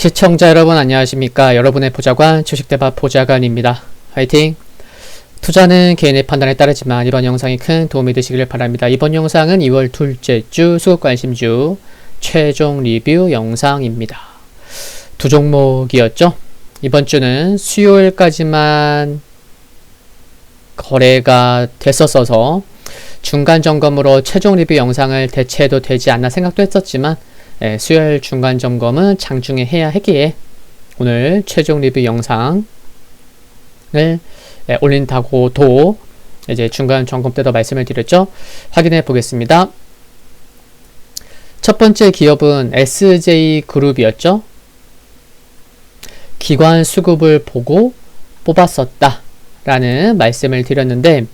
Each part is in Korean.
시청자 여러분 안녕하십니까? 여러분의 보좌관 주식대박 보좌관입니다. 화이팅! 투자는 개인의 판단에 따르지만 이번 영상이 큰 도움이 되시길 바랍니다. 이번 영상은 2월 둘째 주 수급 관심주 최종 리뷰 영상입니다. 두 종목이었죠? 이번 주는 수요일까지만 거래가 됐었어서 중간 점검으로 최종 리뷰 영상을 대체해도 되지 않나 생각도 했었지만 예, 수요일 중간 점검은 장중에 해야 했기에 오늘 최종 리뷰 영상을 예, 올린다고도 이제 중간 점검 때도 말씀을 드렸죠. 확인해 보겠습니다. 첫 번째 기업은 SJ 그룹이었죠. 기관 수급을 보고 뽑았었다. 라는 말씀을 드렸는데,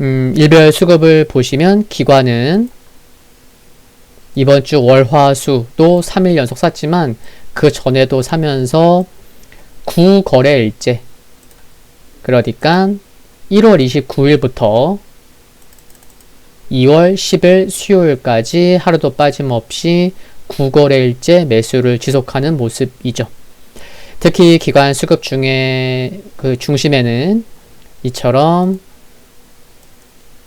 음, 일별 수급을 보시면 기관은 이번 주 월화수도 3일 연속 샀지만 그 전에도 사면서 9거래일째 그러니까 1월 29일부터 2월 10일 수요일까지 하루도 빠짐없이 9거래일째 매수를 지속하는 모습이죠. 특히 기관 수급 중에 그 중심에는 이처럼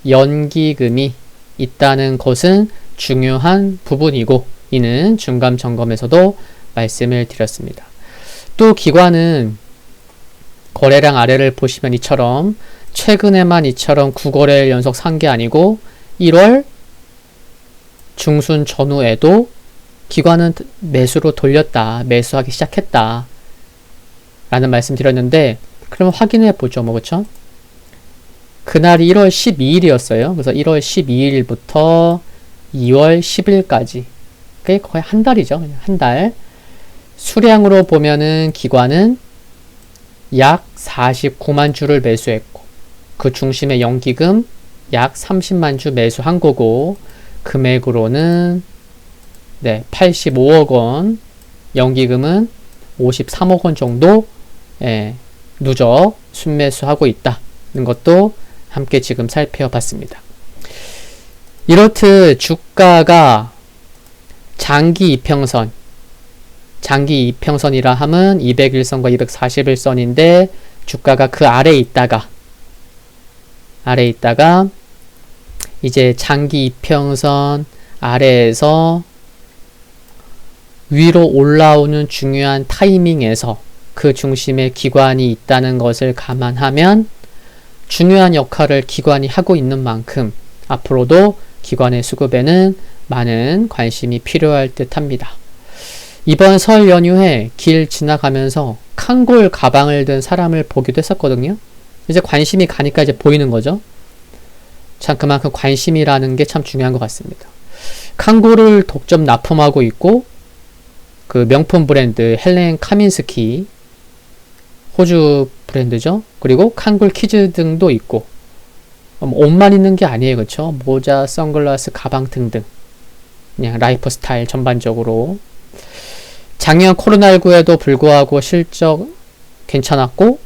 연기금이 있다는 것은 중요한 부분이고 이는 중간 점검에서도 말씀을 드렸습니다. 또 기관은 거래량 아래를 보시면 이처럼 최근에만 이처럼 9거래일 연속 산 게 아니고 1월 중순 전후에도 기관은 매수로 돌렸다. 매수하기 시작했다. 라는 말씀 드렸는데 그럼 확인해 보죠. 뭐 그쵸? 그날이 1월 12일이었어요. 그래서 1월 12일부터 2월 10일까지. 그게 거의 한 달이죠. 한 달. 수량으로 보면은 기관은 약 49만 주를 매수했고, 그 중심의 연기금 약 30만 주 매수한 거고, 금액으로는 네, 85억 원, 연기금은 53억 원 정도 예, 누적 순매수하고 있다는 것도 함께 지금 살펴봤습니다. 이렇듯 주가가 장기 이평선, 장기 이평선이라 함은 201선과 241선인데 주가가 그 아래에 있다가 아래에 있다가 이제 장기 이평선 아래에서 위로 올라오는 중요한 타이밍에서 그 중심에 기관이 있다는 것을 감안하면 중요한 역할을 기관이 하고 있는 만큼 앞으로도 기관의 수급에는 많은 관심이 필요할 듯 합니다. 이번 설 연휴에 길 지나가면서 칸골 가방을 든 사람을 보기도 했었거든요. 이제 관심이 가니까 이제 보이는 거죠. 참 그만큼 관심이라는 게 참 중요한 것 같습니다. 칸골을 독점 납품하고 있고 그 명품 브랜드 헬렌 카민스키 호주 브랜드죠. 그리고 칸골 키즈 등도 있고 뭐 옷만 있는 게 아니에요. 그렇죠? 모자, 선글라스, 가방 등등. 그냥 라이프 스타일 전반적으로. 작년 코로나19에도 불구하고 실적 괜찮았고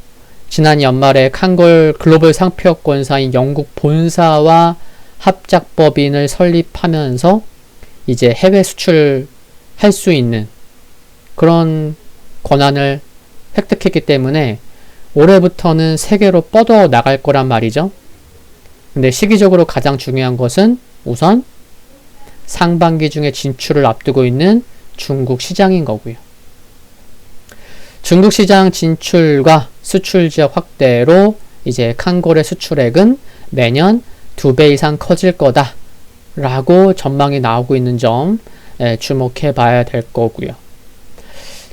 지난 연말에 칸골 글로벌 상표권사인 영국 본사와 합작법인을 설립하면서 이제 해외 수출할 수 있는 그런 권한을 획득했기 때문에 올해부터는 세계로 뻗어 나갈 거란 말이죠. 근데 시기적으로 가장 중요한 것은 우선 상반기 중에 진출을 앞두고 있는 중국 시장인 거고요. 중국 시장 진출과 수출 지역 확대로 이제 칸골의 수출액은 매년 두 배 이상 커질 거다 라고 전망이 나오고 있는 점 예, 주목해 봐야 될 거고요.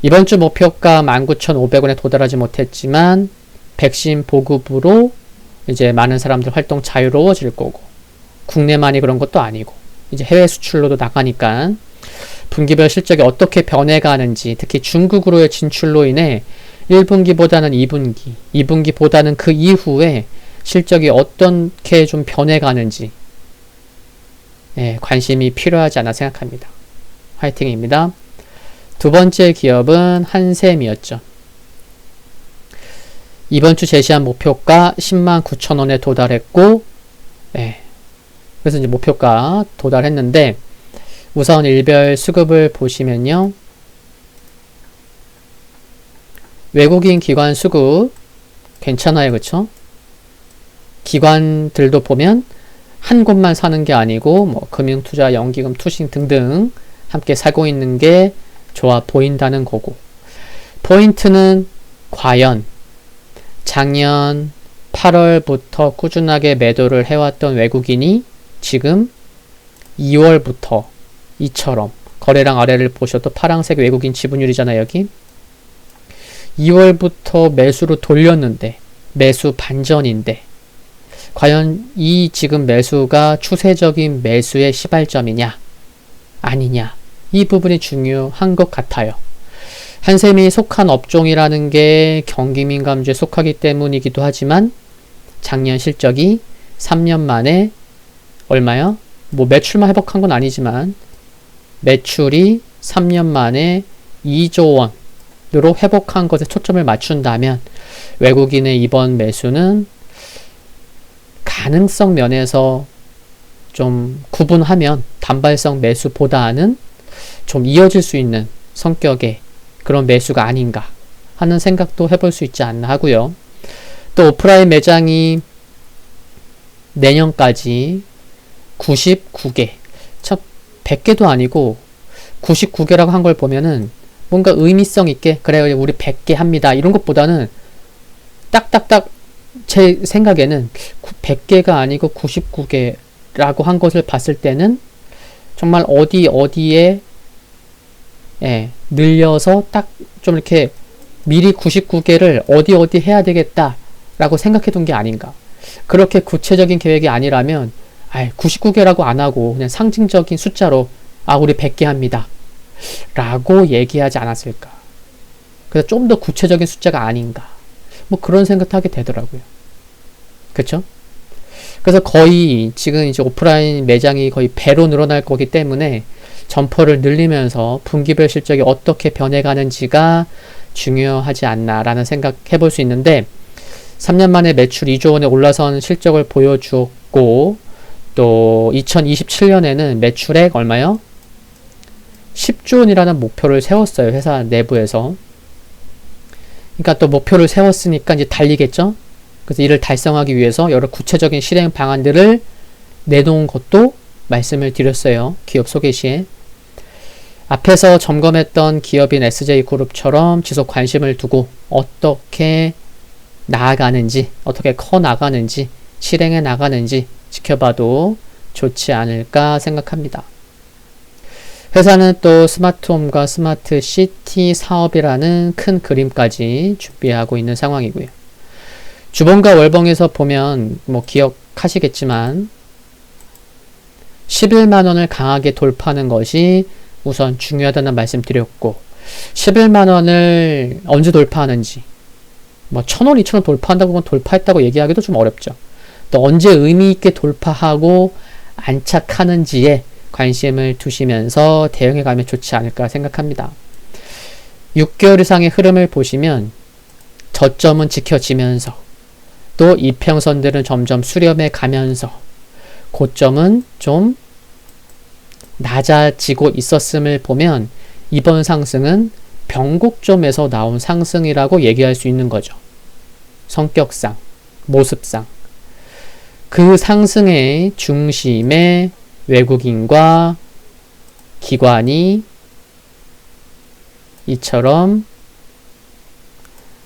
이번 주 목표가 19,500원에 도달하지 못했지만 백신 보급으로 이제 많은 사람들 활동 자유로워질 거고 국내만이 그런 것도 아니고 이제 해외 수출로도 나가니까 분기별 실적이 어떻게 변해가는지 특히 중국으로의 진출로 인해 1분기보다는 2분기, 2분기보다는 그 이후에 실적이 어떻게 좀 변해가는지 예, 관심이 필요하지 않아 생각합니다. 화이팅입니다. 두 번째 기업은 한샘이었죠. 이번 주 제시한 목표가 10만 9천 원에 도달했고, 네. 그래서 이제 목표가 도달했는데, 우선 일별 수급을 보시면요. 외국인 기관 수급 괜찮아요. 그쵸? 기관들도 보면 한 곳만 사는 게 아니고 뭐 금융투자, 연기금, 투신 등등 함께 살고 있는 게 좋아 보인다는 거고 포인트는 과연 작년 8월부터 꾸준하게 매도를 해왔던 외국인이 지금 2월부터 이처럼 거래량 아래를 보셔도 파란색 외국인 지분율이잖아요 여기 2월부터 매수로 돌렸는데 매수 반전인데 과연 이 지금 매수가 추세적인 매수의 시발점이냐 아니냐 이 부분이 중요한 것 같아요. 한샘이 속한 업종이라는 게 경기민 감주에 속하기 때문이기도 하지만 작년 실적이 3년 만에 얼마요? 뭐 매출만 회복한 건 아니지만 매출이 3년 만에 2조 원으로 회복한 것에 초점을 맞춘다면 외국인의 이번 매수는 가능성 면에서 좀 구분하면 단발성 매수보다는 좀 이어질 수 있는 성격의 그런 매수가 아닌가 하는 생각도 해볼 수 있지 않나 하고요. 또 오프라인 매장이 내년까지 99개, 참 100개도 아니고 99개라고 한 걸 보면은 뭔가 의미성 있게 그래요 우리 100개 합니다 이런 것보다는 딱딱딱 제 생각에는 100개가 아니고 99개라고 한 것을 봤을 때는 정말 어디 어디에 예, 늘려서 딱 좀 이렇게 미리 99개를 어디 어디 해야 되겠다라고 생각해 둔 게 아닌가. 그렇게 구체적인 계획이 아니라면 아 99개라고 안 하고 그냥 상징적인 숫자로 아 우리 100개 합니다. 라고 얘기하지 않았을까. 그래서 좀 더 구체적인 숫자가 아닌가. 뭐 그런 생각도 하게 되더라고요. 그쵸? 그래서 거의 지금 이제 오프라인 매장이 거의 배로 늘어날 거기 때문에 점퍼를 늘리면서 분기별 실적이 어떻게 변해가는지가 중요하지 않나라는 생각 해 볼 수 있는데 3년 만에 매출 2조 원에 올라선 실적을 보여주었고 또 2027년에는 매출액 얼마요? 10조 원이라는 목표를 세웠어요. 회사 내부에서. 그러니까 또 목표를 세웠으니까 이제 달리겠죠? 그래서 이를 달성하기 위해서 여러 구체적인 실행 방안들을 내놓은 것도 말씀을 드렸어요. 기업 소개 시에. 앞에서 점검했던 기업인 SJ그룹처럼 지속 관심을 두고 어떻게 나아가는지, 어떻게 커 나가는지, 실행해 나가는지 지켜봐도 좋지 않을까 생각합니다. 회사는 또 스마트홈과 스마트 시티 사업이라는 큰 그림까지 준비하고 있는 상황이고요. 주봉과 월봉에서 보면 뭐 기억하시겠지만 11만 원을 강하게 돌파하는 것이 우선 중요하다는 말씀 드렸고 11만 원을 언제 돌파하는지 뭐 1000원, 2000원 돌파한다고 돌파했다고 얘기하기도 좀 어렵죠. 또 언제 의미 있게 돌파하고 안착하는지에 관심을 두시면서 대응해 가면 좋지 않을까 생각합니다. 6개월 이상의 흐름을 보시면 저점은 지켜지면서 또 이평선들은 점점 수렴해 가면서 고점은 좀 낮아지고 있었음을 보면 이번 상승은 변곡점에서 나온 상승이라고 얘기할 수 있는 거죠. 성격상, 모습상. 그 상승의 중심에 외국인과 기관이 이처럼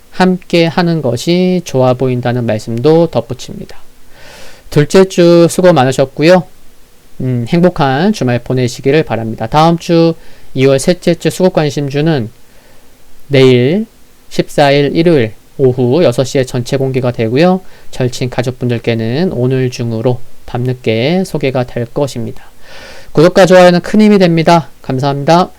함께 하는 것이 좋아 보인다는 말씀도 덧붙입니다. 둘째 주 수고 많으셨고요. 음, 행복한 주말 보내시기를 바랍니다. 다음 주 2월 셋째 주 수고 관심주는 내일 14일 일요일 오후 6시에 전체 공개가 되고요. 절친 가족분들께는 오늘 중으로 밤늦게 소개가 될 것입니다. 구독과 좋아요는 큰 힘이 됩니다. 감사합니다.